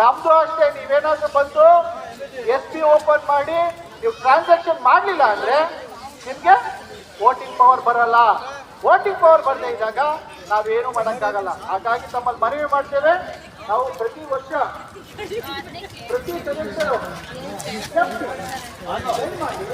ನಮ್ದು ಅಷ್ಟೇ, ನೀವೇನಾದ್ರೂ ಬಂದು ಎಸ್ ಪಿ ಓಪನ್ ಮಾಡಿ ನೀವು ಟ್ರಾನ್ಸಾಕ್ಷನ್ ಮಾಡಲಿಲ್ಲ ಅಂದ್ರೆ ನಿಮ್ಗೆ ವೋಟಿಂಗ್ ಪವರ್ ಬರಲ್ಲ. ವೋಟಿಂಗ್ ಪವರ್ ಬರದೇ ಇದ್ದಾಗ ನಾವೇನು ಮಾಡೋಕ್ಕಾಗಲ್ಲ. ಹಾಗಾಗಿ ತಮ್ಮಲ್ಲಿ ಮನವಿ ಮಾಡ್ತೇವೆ. ನಾವು ಪ್ರತಿ ವರ್ಷ ಪ್ರತಿ ಸದಸ್ಯರು ದಯಮಾಡಿ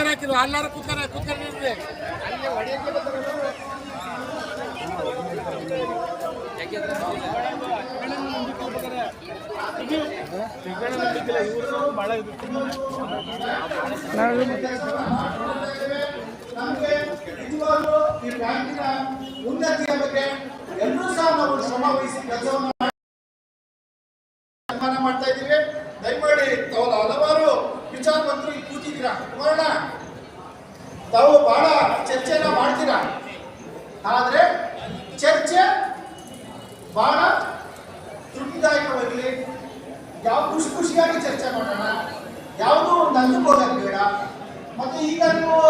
ಚೇರ್ ಹಾಕಿದ್ರು, ಅಲ್ಲಾರ ಕೂತಾರೆ ಕೂತ್ಕೊಂಡು ನಿಲ್ರಿ. ನಮಗೆ ನಿಜವಾಗ್ಲೂ ಈ ಬ್ಯಾಂಕಿನ ಉನ್ನತಿಯ ಬಗ್ಗೆ ಎಲ್ಲರೂ ಸಹ ನಾವು ಶ್ರಮ ವಹಿಸಿ ಕೆಲಸವನ್ನು ಮಾಡ್ತಾ ಇದ್ದೀವಿ ದಯಮಾಡಿ ತಾವು ವಿಚಾರವಂತರು ನೋಡೋಣ. ತಾವು ಬಹಳ ಚರ್ಚೆನ ಮಾಡ್ತೀರಾ? ಆದರೆ ಚರ್ಚೆ ಬಹಳ ತೃಪ್ತಿದಾಯಕವಾಗಲಿ ಯಾವ ಖುಷಿ ಖುಷಿಯಾಗಿ ಚರ್ಚೆ ಮಾಡೋಣ? ಯಾವುದೂ ನಂದು ಅಂದಕ್ಕೆ ಹೋಗಕ್ಕೆ ಬೇಡ. ಮತ್ತೆ ಈಗ ನೀವು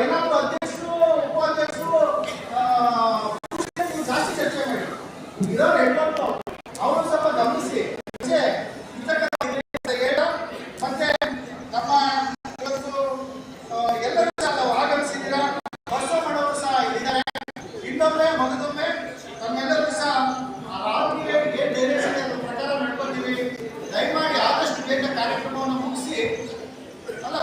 ಏನಾದರೂ ಅಧ್ಯಕ್ಷರು, ಉಪಾಧ್ಯಕ್ಷರು ಜಾಸ್ತಿ ಚರ್ಚೆ ಮಾಡಿ. ಇರೋರು ಹೆಣ್ಮಕ್ಳು ಅವರು ಸ್ವಲ್ಪ ಗಮನಿಸಿ ಚರ್ಚೆ ಇರ್ತಕ್ಕಂಥ ಇದೆ ಅಂತ ಹೇಳ ಮತ್ತೆ ನಮ್ಮ ಇವತ್ತು ಆ, ಎಲ್ಲರೂ ಸಹ ತಾವು ಆಗಮಿಸಿದ್ದೀರಾ ಬಸವಣ್ಣವರು ಸಹ ಇದ್ದಾರೆ ಇನ್ನೊಮ್ಮೆ ಮಗದೊಮ್ಮೆ ತಮ್ಮೆಲ್ಲರಿಗೂ ಸಹ ಆ ರಾಹುಲ್ಗೆ ಏನ್ ಡೈರೆಕ್ಷನ್ ಅದ್ರ ಪ್ರಕಾರ ನಡ್ಕೊತೀವಿ ದಯಮಾಡಿ ಆದಷ್ಟು ಬೇಗ ಕಾರ್ಯಕ್ರಮವನ್ನು ಮುಗಿಸಿ ಅಲ್ಲ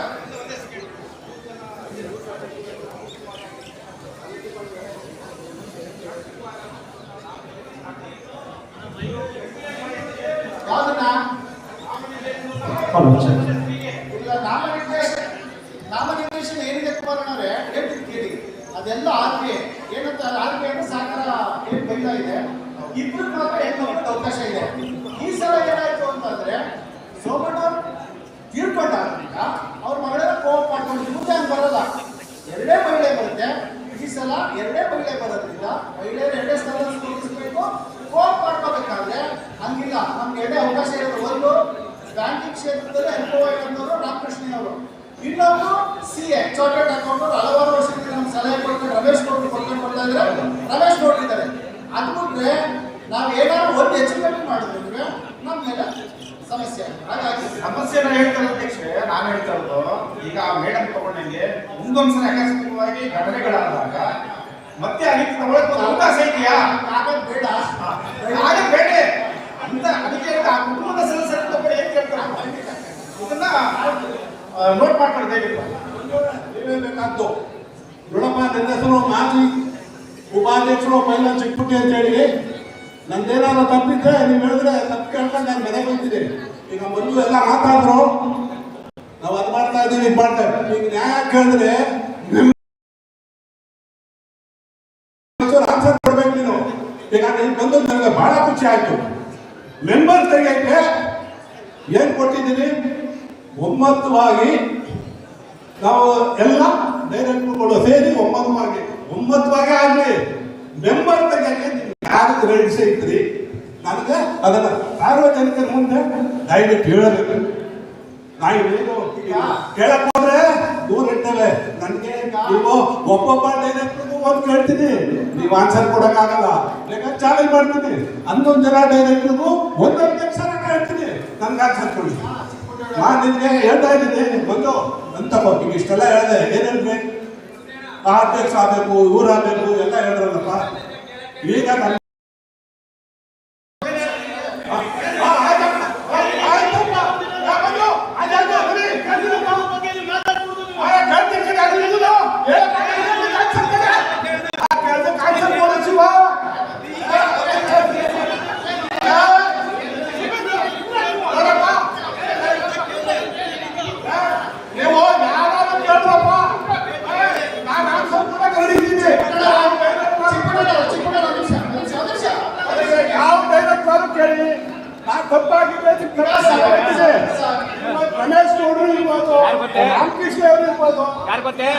ಯಾವ್ದನ್ನ ಇಲ್ಲ, ನಾಮನಿರ್ದೇಶನ ನಾಮನಿರ್ದೇಶನ ಏನಿದೆ ಕುಮಾರಣ್ಣವ್ರೆ ಹೇಳ್ತೀನಿ ಕೇಳಿ. ಅದೆಲ್ಲ ಆದ್ವಿ ಏನಂತ ಆದ್ವಿ ಅಂದ್ರೆ ಸಾಗರ ಏನ್ ಬೈತಾ ಇದೆ? ಇಬ್ರು ಮಾತ್ರ ಹೆಣ್ಮಕ್ಳಿಗೆ ಅವಕಾಶ ಇದೆ. ಈ ಸಲ ಏನಾಯ್ತು ಅಂತಂದ್ರೆ ಸೋಮಣ್ಣವ್ರು ತೀರ್ಕೊಂಡಾದ್ರಿಂದ ಅವ್ರ ಮಗಳೆಲ್ಲ ಕೋಪ ಮಾಡ್ಕೊಂಡು ಮುಂದೆ ಹಂಗ್ ಬರಲ್ಲ. ಎರಡೇ ಮಹಿಳೆ ಬರುತ್ತೆ. ಈ ಸಲ ಎರಡೇ ಮಹಿಳೆ ಬರೋದ್ರಿಂದ ಮಹಿಳೆಯರು ಎರಡೇ ಸ್ಥಳ ಸ್ಪರ್ಧಿಸಬೇಕು. ಕೋಪ್ ಮಾಡ್ಕೋಬೇಕಾದ್ರೆ ಹಂಗಿಲ್ಲ. ನಮ್ಗೆ ಎರಡೇ ಅವಕಾಶ ಇರೋದು ಒಂದು ಬ್ಯಾಂಕಿಂಗ್ ಕ್ಷೇತ್ರದಲ್ಲಿ ಅನುಭವ ಇರೋರು ರಾಮಕೃಷ್ಣ ಅವರು ಇನ್ನೊಬ್ರು ಸಿ ಎ ಚಾರ್ಟರ್ಡ್ ಅಕೌಂಟರ್ ಹಲವಾರು ವರ್ಷದಿಂದ ನಮ್ಗೆ ಸಲಹೆ ಕೊಡ್ತಾರೆ ರಮೇಶ್ ಗೌಡ್ರು ಕೊಡ್ತಾ ಕೊಡ್ತಾ ಇದ್ದಾರೆ. ರಮೇಶ್ ಗೌಡ್ರು ಇದ್ದಾರೆ. ಅದು ಬಿಟ್ರೆ ನಾವು ಏನಾದ್ರು ಒಂದು ಹೆಚ್ಚು ಕಮ್ಮಿ ಮಾಡಿದ್ರೆ ನಮ್ಮ ಮೇಲೆ ಸಮಸ್ಯೆ ಹಾಗಾಗಿ ಸಮಸ್ಯೆನ ಹೇಳ್ತಾರೆ ಅಧ್ಯಕ್ಷೆ. ನಾನು ಹೇಳ್ತಾ ಇರೋದು ಈಗ ಮೇಡಮ್ ತಗೊಂಡಂಗೆ ಮುಂದೊಂದ್ಸಲ ಆಕಸ್ಮಿಕವಾಗಿ ಘಟನೆಗಳಾದಾಗ ಮತ್ತೆ ಅದಕ್ಕೆ ತಗೊಳಕ್ ಒಂದು ಅವಕಾಶ ಇದೆಯಾ? ಆಗೋದು ಬೇಡ. ಹಾಗೆ ಬೇಡ. ಅಂತ ಅದಕ್ಕೆ ಆ ಕುಟುಂಬದ ಕೇಳ್ತಾರೆ ಇದನ್ನ ನೋಟ್ ದಯವಿಟ್ಟು. ಇರಬೇಕಾದ್ದು ನೋಡಪ್ಪ ನನ್ನ ಹೆಸರು ಮಾಜಿ ಉಪಾಧ್ಯಕ್ಷರು ಮಹಿಳಾ ಚಿಕ್ಕಪುಟ್ಟಿ ಅಂತ ಹೇಳಿ. ನಂದೇನಾದ್ರು ತಪ್ಪಿದ್ರೆ ನೀವು ಹೇಳಿದ್ರೆ ತಪ್ಪು ಕೇಳ್ಕೊಂಡು ನಾನು ಮನೆಗೆ ಬಂದಿದ್ದೀನಿ ಈಗ ಮೊದಲು ಎಲ್ಲ ಮಾತಾಡಿದ್ರು. ನಾವು ಅದು ಮಾಡ್ತಾ ಇದ್ದೀವಿ, ಇದು ಮಾಡ್ತಾ ಇದ್ದೀವಿ. ಈಗ ನ್ಯಾಯ ಕೇಳಿದ್ರೆ ಆನ್ಸರ್ ಕೊಡ್ಬೇಕು ನೀನು. ಈಗ ನೀನು ಬಂದು ನನಗೆ ಬಹಳ ಖುಷಿ ಆಯ್ತು. ಮೆಂಬರ್ ತೆಗೆಯಕ್ಕೆ ಏನ್ ಕೊಟ್ಟಿದ್ದೀನಿ? ಒಮ್ಮತವಾಗಿ ನಾವು ಎಲ್ಲ ಡೈರೆಕ್ಟರ್ಗಳು ಸೇರಿ ಒಮ್ಮತವಾಗಿ ಒಮ್ಮತವಾಗಿ ಆಗಲಿ. ಮೆಂಬರ್ ತೆಗೆಯಕ್ಕೆ ಯಾರು ರೆಡಿ ಐತ್ರಿ ನನಗೆ ಅದನ್ನ ಸಾರ್ವಜನಿಕರ ಮುಂದೆ ದಯವಿಟ್ಟು ಹೇಳಬೇಕು. ನಾ ಏನು ಕೇಳಕ್ ಹೋದ್ರೆ ದೂರ ಇರ್ತೇವೆ ನನಗೆ ನೀವು ಒಬ್ಬೊಬ್ಬ ಡೈರೆಕ್ಟರ್ಗೂ ಒಂದು ಕೇಳ್ತೀನಿ. ನೀವು ಆನ್ಸರ್ ಕೊಡಕ್ಕಾಗಲ್ಲ. ಬೇಕಾದ್ರೆ ಚಾಲೆಂಜ್ ಮಾಡ್ತೀನಿ. ಹನ್ನೊಂದು ಜನ ಡೈರೆಕ್ಟರ್ಗೂ ಒಂದೊಂದು ಕೆಲಸನ ನನ್ಗೆ ಆನ್ಸರ್ ಕೊಡಿ ನಾನು ನಿನ್ಗೆ ಹೇಳ್ತಾ ಇದ್ದೀನಿ ಬಂದು ಅಂತ ಈಗ ಇಷ್ಟೆಲ್ಲ ಹೇಳಿದೆ. ಬೇಕು? ಆ ಅಧ್ಯಕ್ಷ ಆಗಬೇಕು ಊರಾಗಬೇಕು ಎಲ್ಲ ಹೇಳಿದ್ರಲ್ಲಪ್ಪ. ಈಗ பார்த்து. யார் பார்த்து?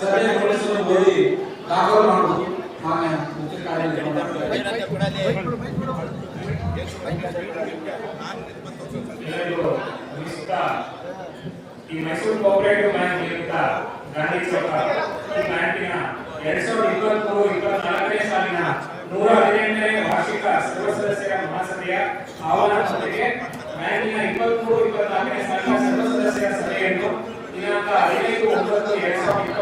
ಸರಿಯಾಗಿ ದಾಖಲು ಮಾಡುವುದು ಮಾನ್ಯ ಮುಖ್ಯ ಕಾರ್ಯನಿರ್ವಹಣಾಧಿಕಾರಿ ಈ ಮೈಸೂರು ಕೋಪರೇಟಿವ್ ಬ್ಯಾಂಕ್ ನಿಮಿತ್ತ ಗಾಂಧಿ ಚೌಕ ಈ ಬ್ಯಾಂಕಿನ ಎರಡ್ ಸಾವಿರದ ಇಪ್ಪತ್ಮೂರು ಇಪ್ಪತ್ನಾಲ್ಕನೇ ಸಾಲಿನ ನೂರ ಹದಿನೆಂಟನೇ ವಾರ್ಷಿಕ ಸರ್ವ ಸದಸ್ಯರ ಮಹಾಸಭೆಯ ಆಹ್ವಾನ ಜೊತೆಗೆ ಬ್ಯಾಂಕಿನ ಇಪ್ಪತ್ಮೂರು ಇಪ್ಪತ್ನಾಲ್ಕನೇ ಸಾಲಿನ ಸರ್ವ ಸದಸ್ಯರ ಸಭೆಯನ್ನು ದಿನಾಂಕ ಹದಿನೈದು ಒಂಬತ್ತು ಎರಡ್ ಸಾವಿರದ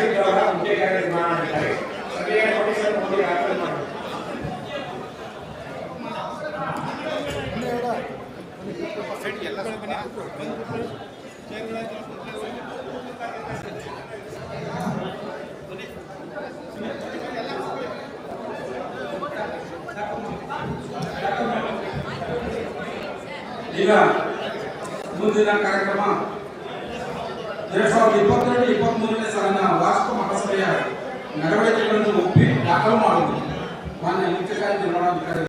ತಹಸೀಲ್ದಾರ ಹುದ್ದೆಗಾಗಿ ನಿರ್ಮಾಣ ಮಾಡಿದ್ದಾರೆ ಸಭೆಯ ನೋಟಿಸನ್ನು ನೋಡಿ ದಾಖಲು ಮಾಡಿದ್ದಾರೆ ಈಗ ಮುಂದಿನ ಕಾರ್ಯಕ್ರಮ ಎರಡ್ ಸಾವಿರದ ಇಪ್ಪತ್ತೆರಡು ಇಪ್ಪತ್ತ್ ಮೂರನೇ ಸಾಲಿನ ವಾರ್ಷಿಕ ಮಹಾಸಭೆಯ ನಡವಳಿಕೆಗಳನ್ನು ಒಪ್ಪಿ ದಾಖಲು ಮಾಡುವುದು. ಮಾನ್ಯ ಮುಖ್ಯ ಕಾರ್ಯನಿರ್ವಹಣಾಧಿಕಾರಿ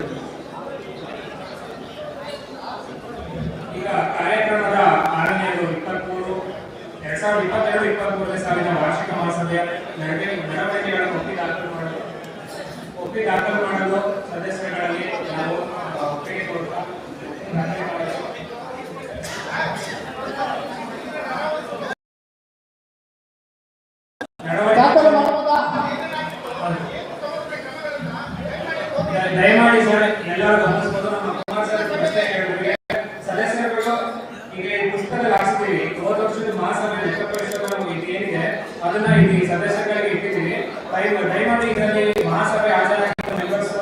ಈಗ ಕಾರ್ಯಕ್ರಮದ ಆರನೆಯದು ಇಪ್ಪತ್ಮೂರು, ಎರಡ್ ಸಾವಿರದ ಇಪ್ಪತ್ತೆರಡು ಇಪ್ಪತ್ತ್ ಮೂರನೇ ಸಾಲಿನ ವಾರ್ಷಿಕ ಮಹಾಸಭೆಯ ನಡವಳಿಕೆಗಳನ್ನು ಒಪ್ಪಿ ದಾಖಲು ಮಾಡಲು ಒಪ್ಪಿ ದಾಖಲು ಮಾಡಲು ಸದಸ್ಯಗಳಲ್ಲಿ ನಾವು ಹಾಕಿಸಿದ್ದೀವಿ ಹೋದ ವರ್ಷದ ಮಹಾಸಭೆ ಲೆಕ್ಕಪರಿಶೋಧನೆ ಏನಿದೆ, ಅದನ್ನ ಇಲ್ಲಿ ಸದಸ್ಯಗಳಿಗೆ ಇಟ್ಟಿದ್ದೀವಿ. ದಯಮಾಡಿ ಇದರಲ್ಲಿ ಮಹಾಸಭೆ ಹಾಜರಾಗಿದ್ದ ಮೆಂಬರ್ಸ್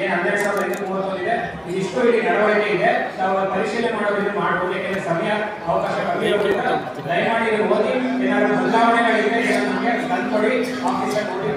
ಏನು ಹನ್ನೆರಡು ಸಾವಿರದ ಐನೂರ ಮೂವತ್ತೊಂದಿದೆ ಇದಿಷ್ಟು ಇಲ್ಲಿ ನಡವಳಿಕೆ ಇದೆ. ನಾವು ಪರಿಶೀಲನೆ ಮಾಡೋದ್ರಿಂದ ಮಾಡಬಹುದು ಯಾಕೆಂದ್ರೆ ಸಮಯ, ಅವಕಾಶ ಕಮ್ಮಿ ಇರೋದ್ರಿಂದ ದಯಮಾಡಿ ಓದಿ, ಏನಾದರೂ ಬದಲಾವಣೆಗಳಿದೆ ನಮಗೆ ತಂದ್ಕೊಡಿ ಆಫೀಸರ್ ಕೊಡಿ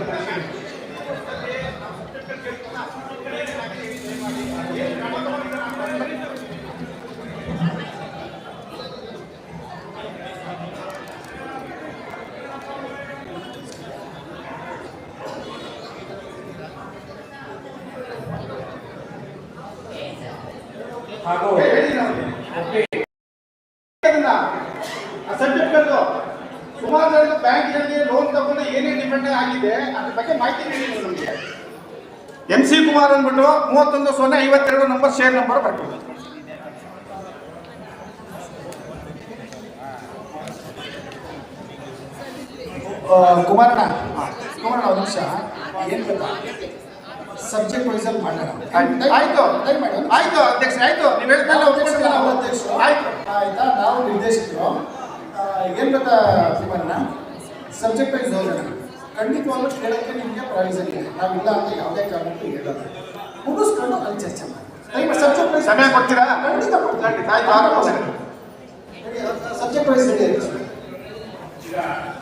ಅದ್ರ ಬಗ್ಗೆ ಮಾಹಿತಿ ನೀಡಿ ನಮಗೆ ಎಂ ಸಿ ಕುಮಾರ್ ಅಂದ್ಬಿಟ್ಟು ಮೂವತ್ತೊಂದು ಸೊನ್ನೆ ಐವತ್ತೆರಡು ನಂಬರ್ ಶೇರ್ ನಂಬರ್ ಬರ್ತೀವಿ ಕುಮಾರಣ್ಣ ಕುಮಾರಣ್ಣ ಒಂದು ನಿಮಿಷ ಏನು ಗೊತ್ತಾ ಸಬ್ಜೆಕ್ಟ್ ವೈಸಲ್ಲಿ ಮಾಡೋಣ. ಆಯ್ತು. ಆಯ್ತು. ಅಧ್ಯಕ್ಷ ಆಯ್ತು ನೀವು ಹೇಳ್ತಾ ಇಲ್ಲ ಅಧ್ಯಕ್ಷ. ಆಯ್ತು. ಆಯ್ತಾ? ನಾವು ನಿರ್ದೇಶಕರು. ಏನ್ ಗೊತ್ತಾ ಕುಮಾರಣ್ಣ? ಸಬ್ಜೆಕ್ಟ್ ವೈಸ್ ಹೋಗೋಣ ಖಂಡಿತವಾಗ್ಲೂ ಕೇಳೋಕ್ಕೆ ನಿಮಗೆ ಪ್ರಯೋಜನ ಇದೆ. ನಾವಿಲ್ಲ ಅಂತ ಯಾವುದೇ ಕಾರಣಕ್ಕೂ ಹೇಳೋದು ಮುಗಿಸ್ಕೊಂಡು ಅಲ್ಲಿ ಚರ್ಚೆ ಮಾಡಿ ಸಬ್ಜೆಕ್ಟ್ ವೈಸ್ ಸಮಯ ಕೊಡ್ತೀರಾ? ಖಂಡಿತ ಸಬ್ಜೆಕ್ಟ್ ವೈಸ್ ರೆಡಿ ಈಗ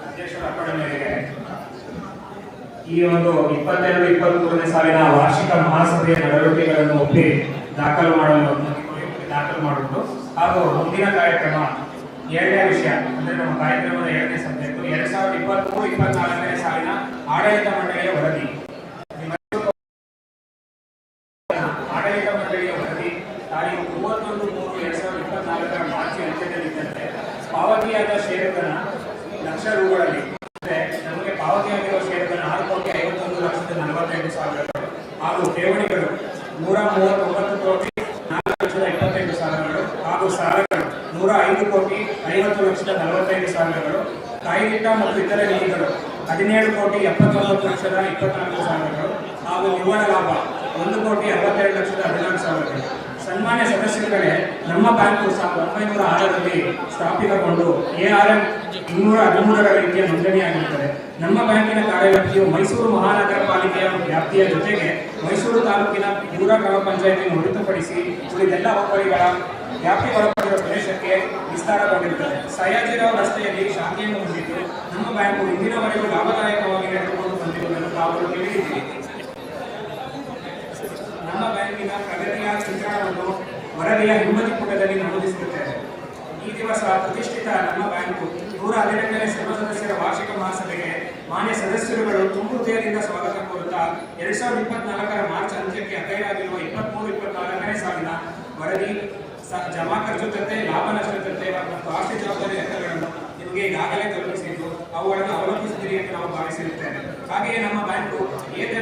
ಅಧ್ಯಕ್ಷರ ಅಪ್ಪಣೆ ಈ ಒಂದು ಇಪ್ಪತ್ತೆರಡು ಇಪ್ಪತ್ಮೂರನೇ ಸಾಲಿನ ವಾರ್ಷಿಕ ಮಹಾಸಭೆಯ ನಡವಳಿಕೆಗಳನ್ನು ಒಪ್ಪಿ ದಾಖಲು ಮಾಡಲು ದಾಖಲು ಮಾಡುವುದು ಹಾಗೂ ಮುಂದಿನ ಕಾರ್ಯಕ್ರಮ ಎರಡನೇ ವಿಷಯ, ಅಂದ್ರೆ ನಮ್ಮ ಕಾರ್ಯಕ್ರಮದ ಎರಡನೇ ಸಬ್ಜೆಕ್ಟ್ ಎರಡ್ ಸಾವಿರದ ಇಪ್ಪತ್ಮೂರು, ಇಪ್ಪತ್ನಾಲ್ಕನೇ ಸಾಲಿನ ಆಡಳಿತ ಮಂಡಳಿಯ ವರದಿ. ಆಡಳಿತ ಮಂಡಳಿಯ ವರದಿ ತಾರೀಕು ಮೂವತ್ತೊಂದು ಮೂರು ಎರಡ್ ಸಾವಿರದ ಇಪ್ಪತ್ನಾಲ್ಕರ ಮಾರ್ಚ್ ಅಂತ್ಯದಲ್ಲಿದ್ದಂತೆ ಪಾವತಿಯಾದ ಷೇರುಗಳ ಲಕ್ಷ ರೂಗಳಲ್ಲಿ, ಅಂದ್ರೆ ನಮಗೆ ಪಾವತಿಯಾಗಿರುವ ಷೇರುಗಳ ಆರು ಕೋಟಿ ಐವತ್ತೊಂದು ಲಕ್ಷದ ನಲವತ್ತೈದು ಸಾವಿರ ಹಾಗೂ ಠೇವಣಿಗಳು ನೂರ ಮೂವತ್ತೊಂಬತ್ತು ಕೋಟಿ ನಾಲ್ಕು ಲಕ್ಷದ ಇಪ್ಪತ್ತೈದು ಸಾವಿರಗಳು ಹಾಗೂ ಸಾಲಗಳು ನೂರ ಐದು ಕೋಟಿ ಐವತ್ತು ಲಕ್ಷದ ನಲವತ್ತೈದು ಸಾವಿರಗಳು ಕಾಯ್ದಿಟ್ಟ ಮತ್ತು ಇತರೆ ನಿಧಿಗಳು ಹದಿನೇಳು ಕೋಟಿ ಎಪ್ಪತ್ತೊಂಬತ್ತು ಲಕ್ಷದ ಇಪ್ಪತ್ನಾಲ್ಕು ಸಾವಿರಗಳು ಹಾಗೂ ನಿವ್ವಳ ಲಾಭ ಒಂದು ಕೋಟಿ ಅರವತ್ತೆರಡು ಲಕ್ಷದ ಹದಿನಾಲ್ಕು ಸಾವಿರಗಳು. ಸನ್ಮಾನ್ಯ ಸದಸ್ಯರುಗಳೇ, ನಮ್ಮ ಬ್ಯಾಂಕು ಸಾವಿರದ ಒಂಬೈನೂರ ಆರರಲ್ಲಿ ಸ್ಥಾಪಿತಗೊಂಡು ಎ ಆರ್ ಎಂ ಇನ್ನೂರ ಹದಿಮೂರರ ರೀತಿಯ ನೋಂದಣಿಯಾಗಿರುತ್ತದೆ. ನಮ್ಮ ಬ್ಯಾಂಕಿನ ಕಾರ್ಯವ್ಯಾಪ್ತಿಯು ಮೈಸೂರು ಮಹಾನಗರ ಪಾಲಿಕೆಯ ವ್ಯಾಪ್ತಿಯ ಜೊತೆಗೆ ಮೈಸೂರು ತಾಲೂಕಿನ ದೂರ ಗ್ರಾಮ ಪಂಚಾಯತಿಯನ್ನು ಹೊರತುಪಡಿಸಿ ಉಳಿದೆಲ್ಲ ಹೋಬಳಿಗಳ ವ್ಯಾಪ್ತಿ ಹೊರಪಡಿರುವ ಪ್ರದೇಶಕ್ಕೆ ವಿಸ್ತಾರಗೊಂಡಿರುತ್ತದೆ. ಸಯಾಜಿರಾವ್ ರಸ್ತೆಯಲ್ಲಿ ಶಾಂತಿಯನ್ನು ಹೊಂದಿದ್ದು ನಮ್ಮ ಬ್ಯಾಂಕು ಇಂದಿನವರೆಗೂ ಲಾಭದಾಯಕವಾಗಿ ನಡೆದುಕೊಂಡು ಬಂದಿರುವುದನ್ನು ತಾವು ತಿಳಿದಿದ್ದೀರಿ ನಮ್ಮ ಬ್ಯಾಂಕಿನ ಪ್ರಗತಿಯ ಚಿತ್ರಣವನ್ನು ವರದಿಯ ಹಿಂಬದಿ ಪುಟದಲ್ಲಿ ನಮೂದಿಸಿರುತ್ತೇವೆ. ಈ ದಿವಸ ಪ್ರತಿಷ್ಠಿತ ನಮ್ಮ ಬ್ಯಾಂಕು ನೂರ ಹದಿನೆಂಟನೇ ಸರ್ವ ಸದಸ್ಯರ ವಾರ್ಷಿಕ ಮಹಾಸಭೆಗೆ ಮಾನ್ಯ ಸದಸ್ಯರುಗಳು ತುಂಬು ಹೃದಯದಿಂದ ಸ್ವಾಗತ ಕೋರುತ್ತಾ ಎರಡ್ ಸಾವಿರದ ಇಪ್ಪತ್ನಾಲ್ಕರ ಮಾರ್ಚ್ ಅಂತ್ಯಕ್ಕೆ ಅಗೈರಾಗಿರುವ ಇಪ್ಪತ್ಮೂರು, ಇಪ್ಪತ್ನಾಲ್ಕನೇ ಸಾಲಿನ ವರದಿ ಸ- ಜಮಾ ಖರ್ಚು ತತ್ತೆ ಲಾಭ ನಷ್ಟ ತತ್ತೆ ಮತ್ತು ಆಸ್ತಿ ಜವಾಬ್ದಾರಿ ಲೆಕ್ಕಗಳನ್ನು ನಿಮಗೆ ಈಗಾಗಲೇ ತಲುಪಿಸಿದ್ದು, ಅವುಗಳನ್ನು ಅವಲಂಬಿಸಿದಿರಿ ಎಂದು ನಾವು ಭಾವಿಸಿರುತ್ತೇವೆ. ಹಾಗೆಯೇ ನಮ್ಮ ಬ್ಯಾಂಕು ಏತರ